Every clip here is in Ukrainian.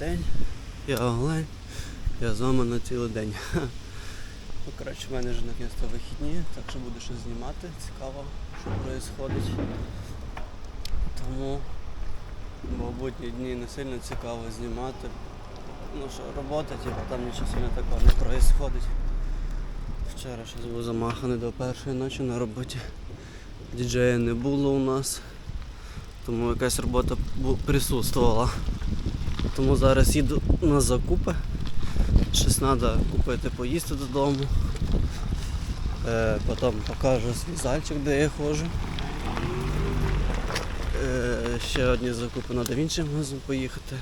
день. Я олень. Я з вами на цілий день. Ну, коротше, в мене вже накінець вихідні, так що буду щось знімати. Цікаво, що відбувається. Тому будні дні не сильно цікаво знімати. Ну що, робота, типу, там нічого сильно такого не відбувається. Вчора щось був замаханий до першої ночі на роботі. Діджея не було у нас, тому якась робота присутствувала. Тому зараз їду на закупи. Щось треба купити, поїсти додому. Е, потім покажу свій зальчик, де я ходжу. Е, ще одні закупи треба в інший магазин поїхати.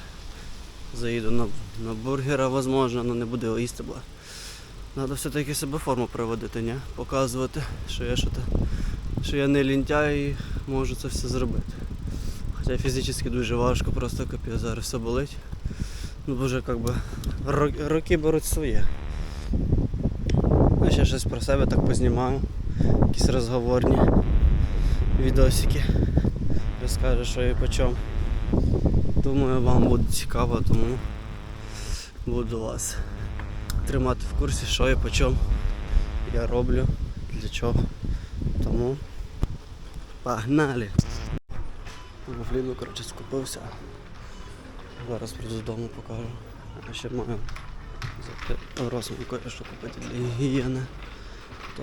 Заїду на, на бургера, можливо, але не буду їсти, бо треба все-таки себе форму приводити, ні? показувати, що я що, що я не лінтяй і можу це все зробити. Хоча фізично дуже важко, просто капець, зараз все болить. Ну боже, як би роки беруть своє. Я ще щось про себе так познімаю. Якісь розговорні відосики. Розкажу, що і по чому. Думаю, вам буде цікаво, тому буду вас тримати в курсі, що і по чому я роблю, для чого. Тому погнали! В Ліду, коротше, скупився. Зараз прийду додому покажу. А ще маю розмір кое-що купити для гігієни. То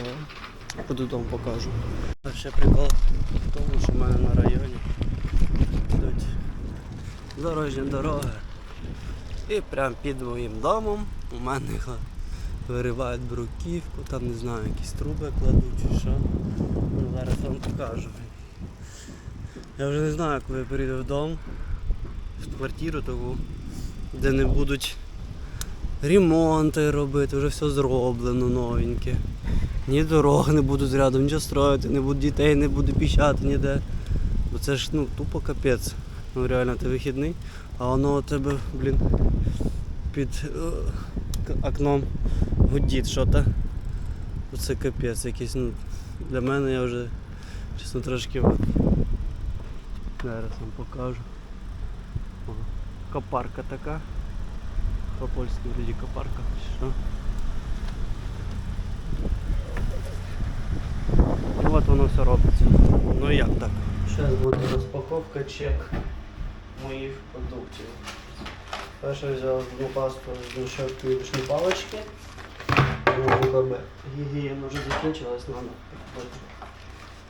буду додому покажу. А ще прикол в тому, що в мене на районі йдуть дорожні дороги. І прямо під моїм домом у мене виривають бруківку, там не знаю, якісь труби кладуть чи що. Ну, зараз вам покажу. Я вже не знаю, коли я перейду вдома, в квартиру таку, де не будуть ремонти робити, вже все зроблено новеньке. Ні дорог не будуть рядом, нічого строїти, не буде дітей, не буде піщати ніде. Бо це ж ну, тупо капець. Ну реально ти вихідний, а воно у тебе, блін, під е, окном гудіть що-то. Це капець якийсь. Ну, для мене я вже чесно трошки. Зараз вам покажу. Копарка така. По-польськи вроді копарка. Що? І от воно все робиться. Ну як так? Зараз буде розпаковка чек моїх продуктів. Перше взяв одну пасту з. Ну, как би, гігієна вже закінчилась, треба купити.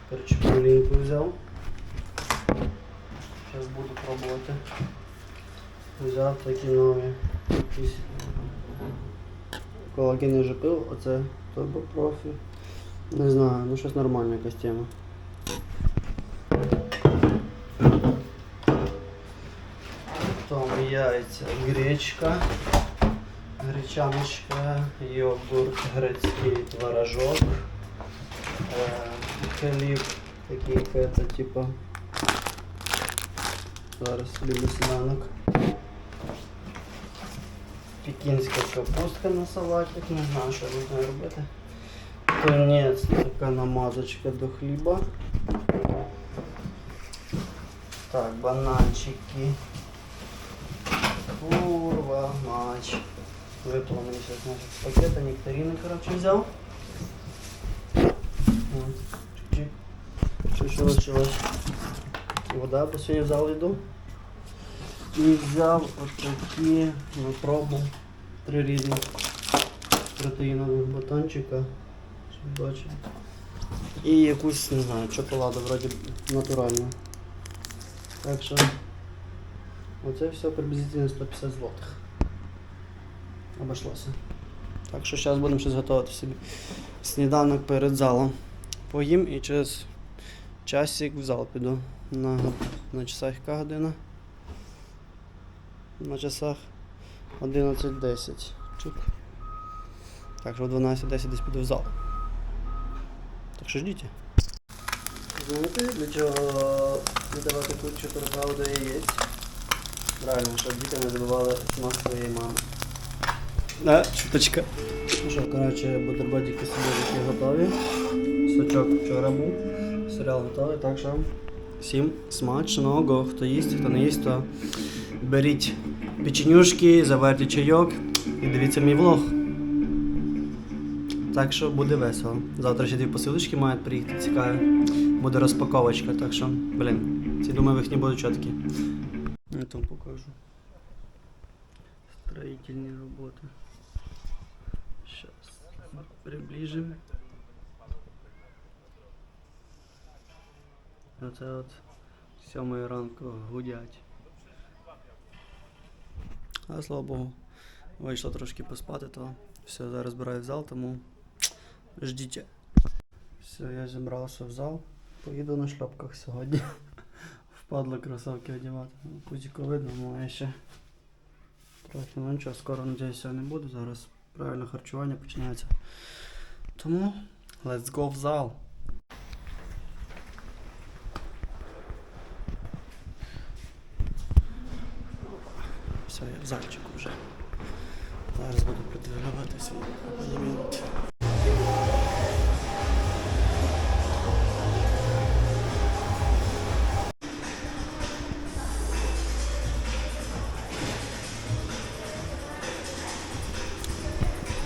Короче, взяв. Зараз буду пробувати. Взяв такі нові. Якісь колаген вже пив, оце Profi. Не знаю, ну щось нормальна якась тема. Потім яйця, гречка, гречаночка, йогурт, грецький творожок, е, хліб, такий фета, типа. Зараз любий сніданок. Пекінська капустка на салатик, не знаю, що можна робити. Тунець, така намазочка до хліба. Так, бананчики. Курва, мач. Мне сейчас значит, пакета нектарины, короче, взял. Вот, началось? И вода по взял еду. И взял вот такие на пробу три різних протеїнових батончика. Щоб бачили. І якусь, не знаю, шоколаду вроді натуральну. Так що оце все приблизительно 150 злотих. Обійшлося. Так що зараз будемо щось готувати собі. Сніданок перед залом. Поїм і через часик в зал піду. На, на часах яка година? На часах 11.10. Чик. Так що в 12.10 десь піду в зал. Так що ждіть. Знаєте, для чого віддавати кучу торпа до яєць? Правильно, щоб діти не забували смак своєї мами. Да, шуточка. Ну що, коротше, бутербродики собі такі готові. Сочок вчора був. Серіал готовий, так що всім смачного. Хто їсть, хто не їсть, то беріть печенюшки, заварте чайок і дивіться мій влог. Так що буде весело. Завтра ще дві посилочки мають приїхати цікаві. Буде розпаковочка, так що, блін, ці думаю, їхні будуть чіткі. Я там покажу. Строительные работы. Сейчас приближим. Оце от сьомої ранку гудять. А слава Богу, вийшло трошки поспати, то все, зараз збираю в зал, тому ждіть. Все, я зібрався в зал. Поїду на шльопках сьогодні. Впадло кросовки одягати. Ну, Пузіко видно, має ще. Трохи, ну нічого, скоро надіюся не буду. Зараз правильне харчування починається. Тому let's go в зал. зальчику вже. Зараз буду підвигравати свій абонемент.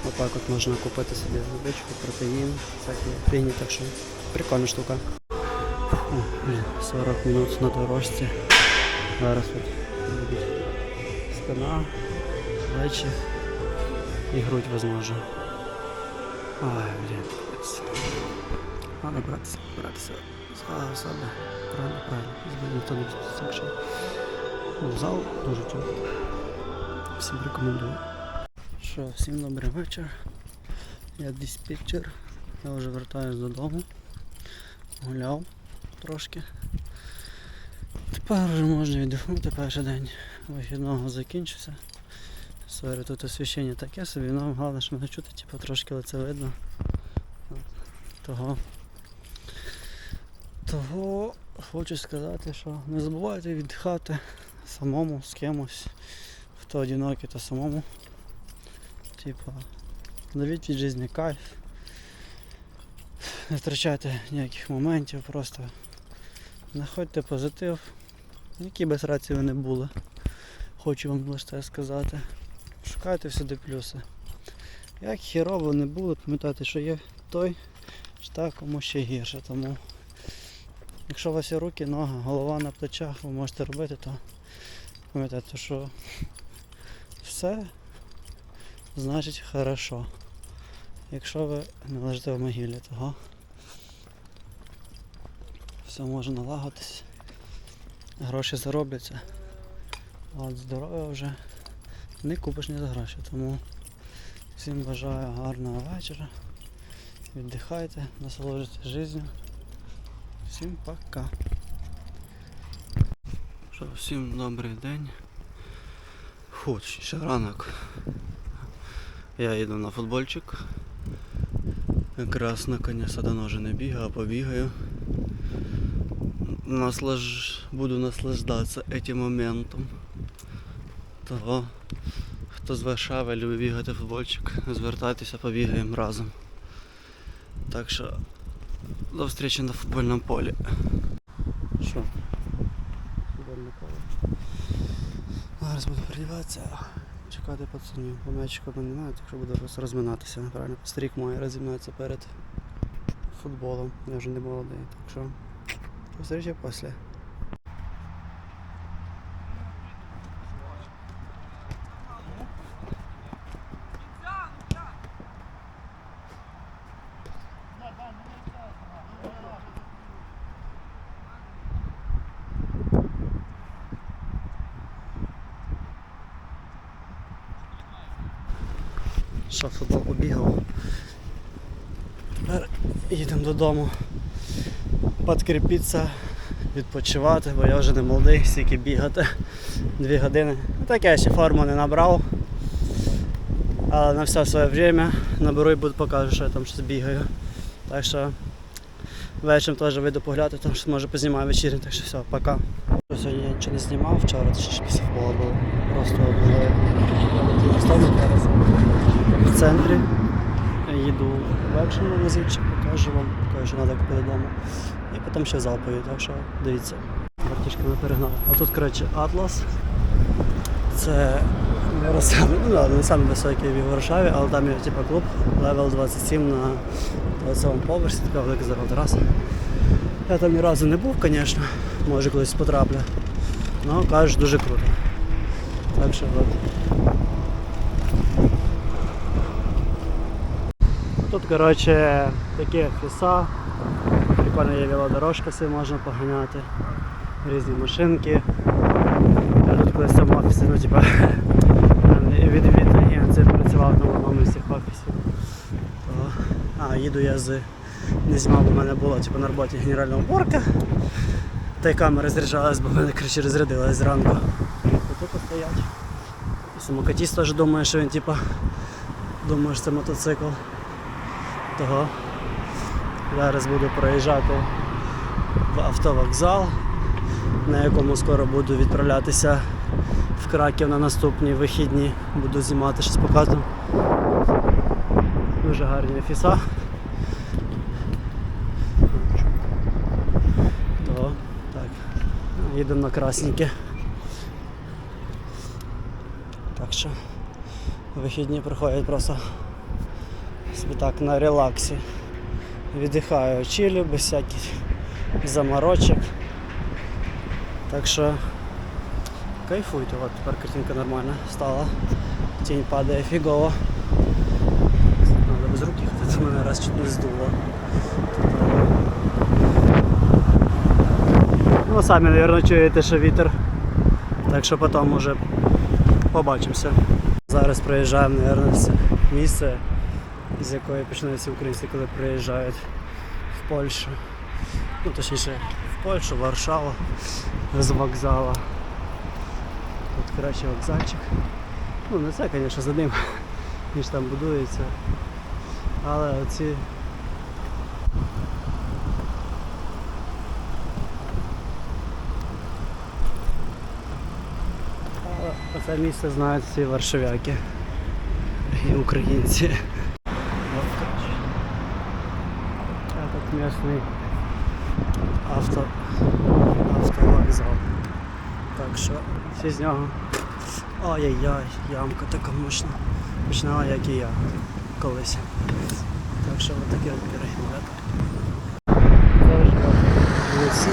Отак от можна купити собі водичку, протеїн, всякі фігні, так що прикольна штука. О, блін, 40 минут на дорожці. Зараз от будуть спина, плечі і грудь возможно. Ай, блін. Надо братися, братися себе. Правильно, правильно. Збив ніхто не інакше. Ну, зал дуже чудо. Всім рекомендую. Що, всім добрий вечір. Я диспетчер. Я вже вертаюсь додому. Гуляв трошки. Тепер вже можна віддихнути перший день вихідного закінчився. Сорі, тут освіщення таке собі, ну головне, що мене чути, типу, трошки лице видно. Того. Того хочу сказати, що не забувайте віддихати самому з кимось. Хто одинокий, то самому. Типа, ловіть від життя кайф. Не втрачайте ніяких моментів, просто знаходьте позитив, які без рації ви не були. Хочу вам лише сказати. Шукайте всюди плюси. Як хірово не було, пам'ятайте, що є той, що так кому ще гірше. Тому якщо у вас є руки, ноги, голова на плечах, ви можете робити, то пам'ятайте, що все значить хорошо. Якщо ви не лежите в могилі, того все може налагодитись. Гроші заробляться. А от здоров'я вже не купиш ні за гроші. Тому всім бажаю гарного вечора. Віддихайте, насолоджуйтесь життю. Всім пока. Що, всім добрий день. Фу, ще ранок. Я йду на футбольчик. Якраз наконец-то давно вже не бігаю, а побігаю. Наслаж... Буду наслаждатися этим моментом. Того, хто з Варшави любить бігати футбольчик, звертайтеся, побігаємо разом. Так що до встречи на футбольному полі. Що? Футбольне поле. Зараз буду переодіватися. Чекати пацанів. Бо м'ячика немає, так що буду розминатися. Правильно, старик має розімнатися перед футболом. Я вже не молодий, так що встречи після. Що, футбол побігав. Тепер їдемо додому. Подкріпитися, відпочивати, бо я вже не молодий, стільки бігати дві години. Ну, Так я ще форму не набрав. Але на все своє время наберу і буду покажу, що я там щось бігаю. Так що вечором теж вийду погляти, там щось може познімаю вечірню, так що все, пока. Сьогодні я нічого не знімав, вчора це ще після футболу було. Просто були в центрі. Їду в екшен магазинчик, покажу вам, покажу, що треба купити вдома. І потім ще в так що дивіться. Бартішки ми перегнали. А тут, коротше, Атлас. Це ну, да, не самий високий в Варшаві, але там є типу, клуб левел 27 на 27 поверсі, така велика здорова тераса. Я там ні разу не був, звісно, може колись потраплю. Ну, кажуть, дуже круто. Так що от. Тут, коротше, такі фіса. Прикольно є велодорожка, собі можна поганяти. Різні машинки. Я тут колись в цьому офісі, ну типа від агенції працював на одному з цих офісів. То, а, їду я з. Не знімав, бо в мене була типу, на роботі генеральна уборка. Та й камера зряджалась, бо в мене коротше, розрядилась зранку. Тут стоять. Самокатіст теж думає, що він типа думає, що це мотоцикл. Того. Зараз буду проїжджати в автовокзал, на якому скоро буду відправлятися в Краків на наступні вихідні. Буду знімати щось показувати. Дуже гарні офіса. То, так. Їдемо на Красніки. Так що вихідні приходять просто собі так на релаксі. Віддихаю чилю без всяких заморочок. Так що кайфуйте, от тепер картинка нормальна стала. Тінь падає фігово. Надо без рук їхати, це мене раз чуть не здуло. Ну, самі, мабуть, чуєте, що вітер. Так що потім вже побачимося. Зараз приїжджаємо, мабуть, це місце, з якої починаються українці, коли приїжджають в Польщу. Ну, точніше, в Польщу, в Варшаву з вокзала. Тут краще вокзальчик. Ну, не це, звісно, за ним, ніж там будується. Але оці Але Оце місце знають всі варшавяки і українці. От, коротше. Местный авто, автовокзал. Так що всі з нього. Ай-яй-яй, ямка така мощна. Починала як і я колись. Так що от такі от вулиці.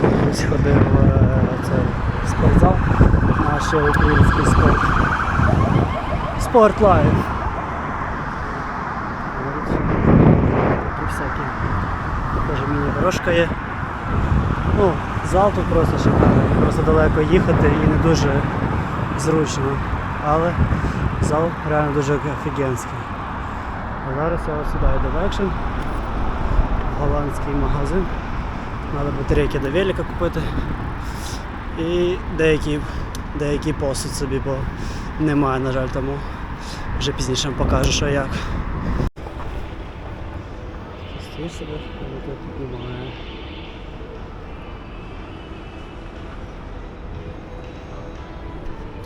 Колись ходив е, це спортзал, наш український спорт. Спорт лайф. Такі всякі. Теж міні-дорожка є. Ну, зал тут просто шикарний. Просто далеко їхати і не дуже зручно. Але зал реально дуже офігенський. А зараз я ось сюди йду в екшен. Голландський магазин. Треба батарейки до велика купити. І деякий, деякий посуд собі, бо немає, на жаль, тому вже пізніше покажу, що як. Себе, тут немає.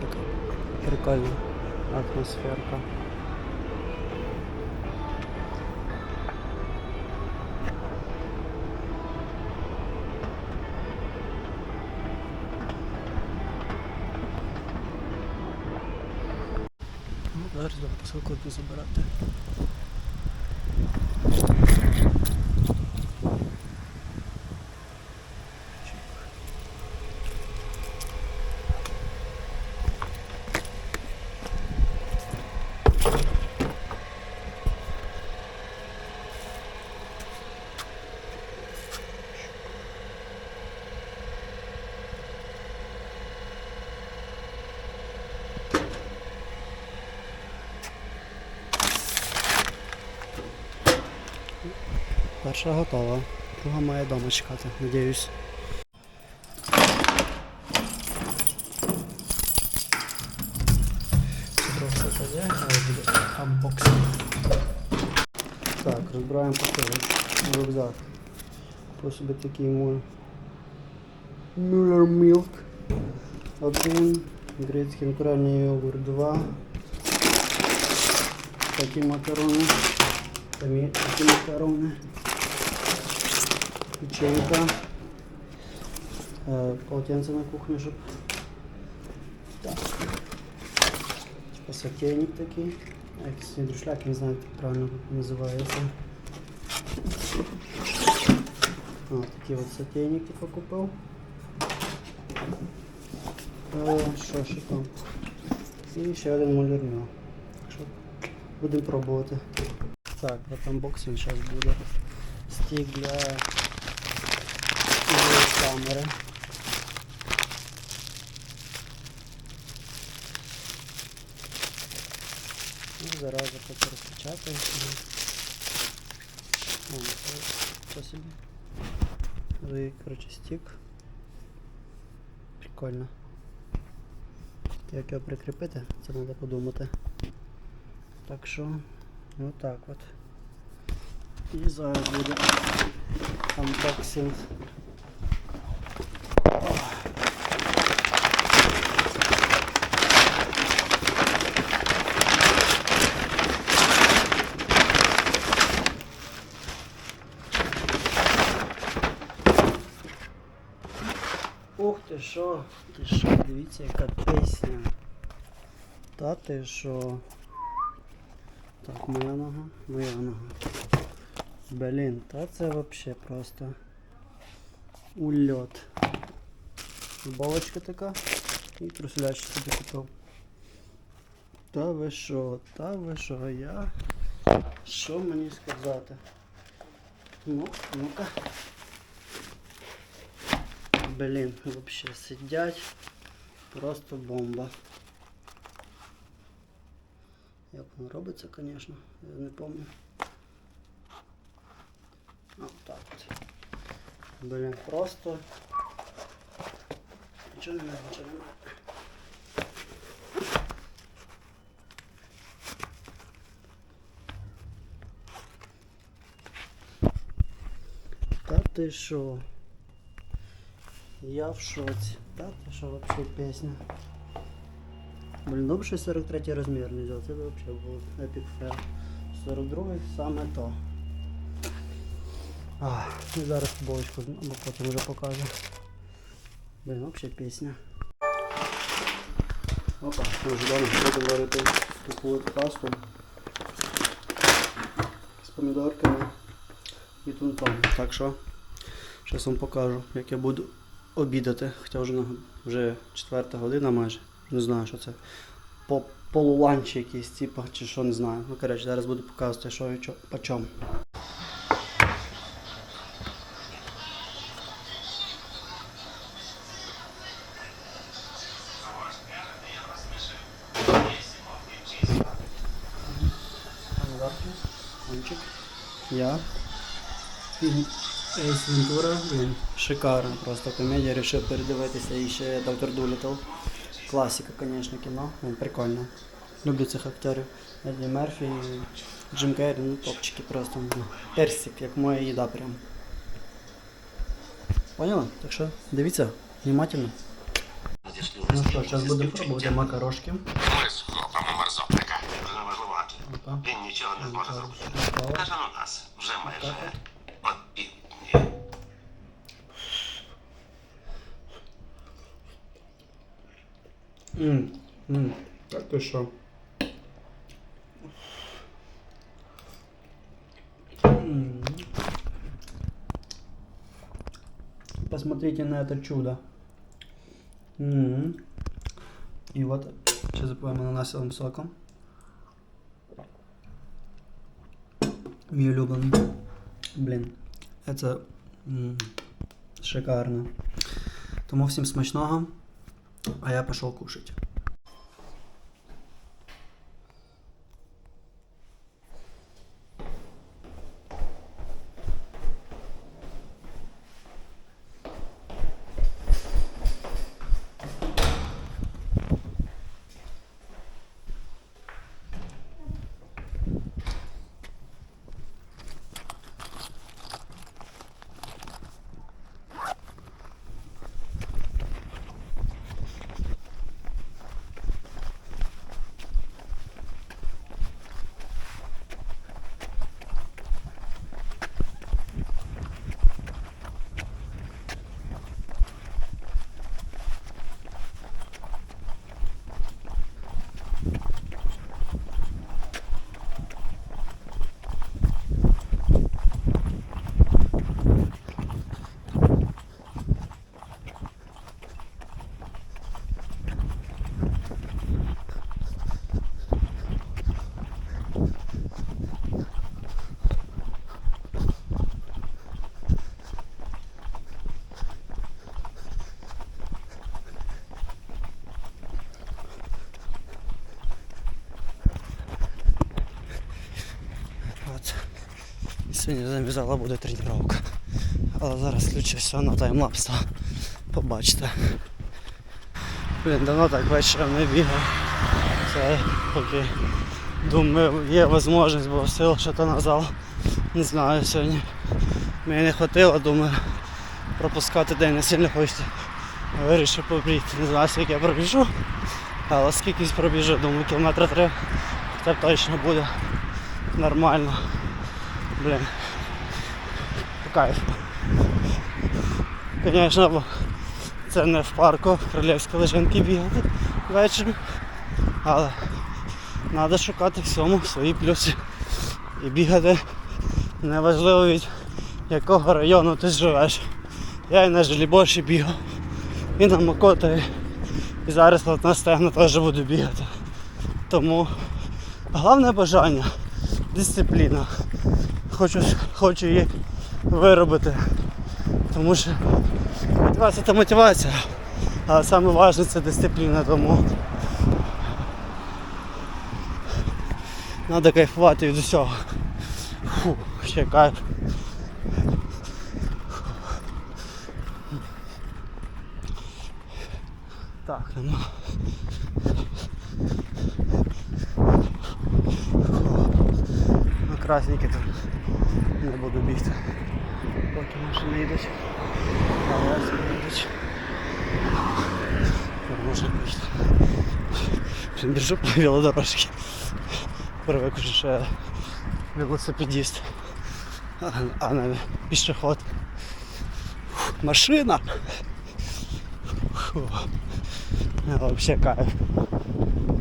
Така прикольна атмосферка. Ну, зараз посилку забирати. Перша готова. Друга має дома чекати, надіюсь. Це буде анбоксинг. Так, розбираємо пакет. Рюкзак. По собі такий мой Müller Milk. Один. Грецький натуральний йогурт 2. Такі макарони. Такі макарони. Печенька. Е, полотенце на кухню, щоб Так. Типа сотейник такий. Як свідрушляк, не знаю, як правильно називається. О, такі от сотейники покупив. О, що ще там? І ще один що будемо пробувати. Так, от анбоксинг зараз буде. Стік для камери. Ну, зараза поки розпечатається. О, це що собі. Ви, коротше, стік. Прикольно. Як його прикріпити, це треба подумати. Так що, отак от. І зараз буде анбоксинг. Ух ти що, ти що, дивіться, яка пісня. Та ти що. Так, моя нога, моя нога. Блін, та це вообще просто ульот. Футболочка така і труселячі собі купив. Та ви що, та ви що, я. Що мені сказати? Ну, ну-ка. Блін, вообще сидять. Просто бомба. Як воно робиться, звісно, я не пам'ятаю. Так. Блін, просто. Нічого немає, нічого немає. Та ти що? Я в шоці. Та ти що вообще пісня? Блін, добре, що 43 розмір не взяв. Це б вообще був epic fail. 42 саме то. А, і зараз футболочку або потім вже покажу. Блін, вообще пісня. Опа, ми вже дома будемо варити таку от пасту з помідорками і тунцом. Так що, зараз вам покажу, як я буду обідати. Хоча вже, вже четверта година майже. Не знаю, що це. По полуланч якийсь, типа, чи що не знаю. Ну, коротше, зараз буду показувати, що і по чому. Я. Фільм Ейс Вентура, блін, шикарно просто комедія, рішив передивитися і ще Доктор Дулітл. Класика, звісно, кіно, блін, прикольно. Люблю цих акторів. Едді Мерфі, Джим Керрі, ну топчики просто. Ну, персик, як моя їда прям. Поняли? Так що дивіться, внимательно. Ну що, зараз будемо пробувати макарошки. Ми схопимо мерзотника. Вже неважливо. Опа. Він нічого не зможе зробити. Каже у нас вже майже Ммм, ммм, так ти що? М. Посмотрите на это чудо. М. И вот, сейчас запоем ананасовым соком. Мій улюблений. Блін, це м, шикарно. Тому всім смачного. А я пошел кушать. Сьогодні зав'язала буде тренування. Але зараз включуся на таймлапс. Побачите. Блін, давно так вечором не бігав. Це поки думаю, є можливість, бо сил що то на зал. Не знаю сьогодні. Мені не хватило, думаю, пропускати день не сильно хочеться. Вирішив побігти. Не знаю, скільки я пробіжу. Але скільки пробіжу, думаю, кілометра три. Це точно буде нормально. Блін. По кайфу. Звісно, це не в парку Крилівські лежинки бігати ввечері. Але треба шукати всьому свої плюси. І бігати неважливо від якого району ти живеш. Я і на Желібоші бігав, і на Макотові. І зараз от на стегна теж буду бігати. Тому головне бажання, дисципліна. Хочу, хочу її виробити. Тому що мотивація це мотивація. Але саме важливе це дисципліна, тому треба кайфувати від усього. Фу, ще кайф. Так, нема. На красненькі тут не буду бігти. Поки машини йдуть. А я собі йдуть. Бігти. Блін, Біжу по велодорожці. Привик вже, що я велосипедист, а, а пішоход. Машина. Фу. Я Вообще кайф.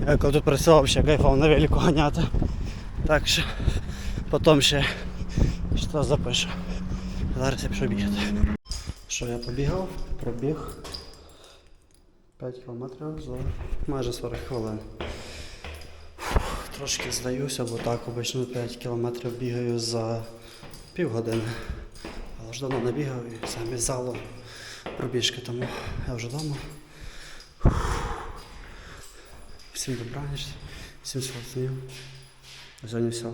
Я коли тут працював, вообще кайфав на велику ганяти. Так що потім ще що запишу. Зараз я пішов бігати. Що я побігав? Пробіг 5 кілометрів за майже 40 хвилин. Фух, Трошки здаюся, бо так обично 5 кілометрів бігаю за півгодини. Але ж давно не бігав і замість залу пробіжки, тому я вже вдома. Всім добраніч, всім смачнів. Сьогодні все.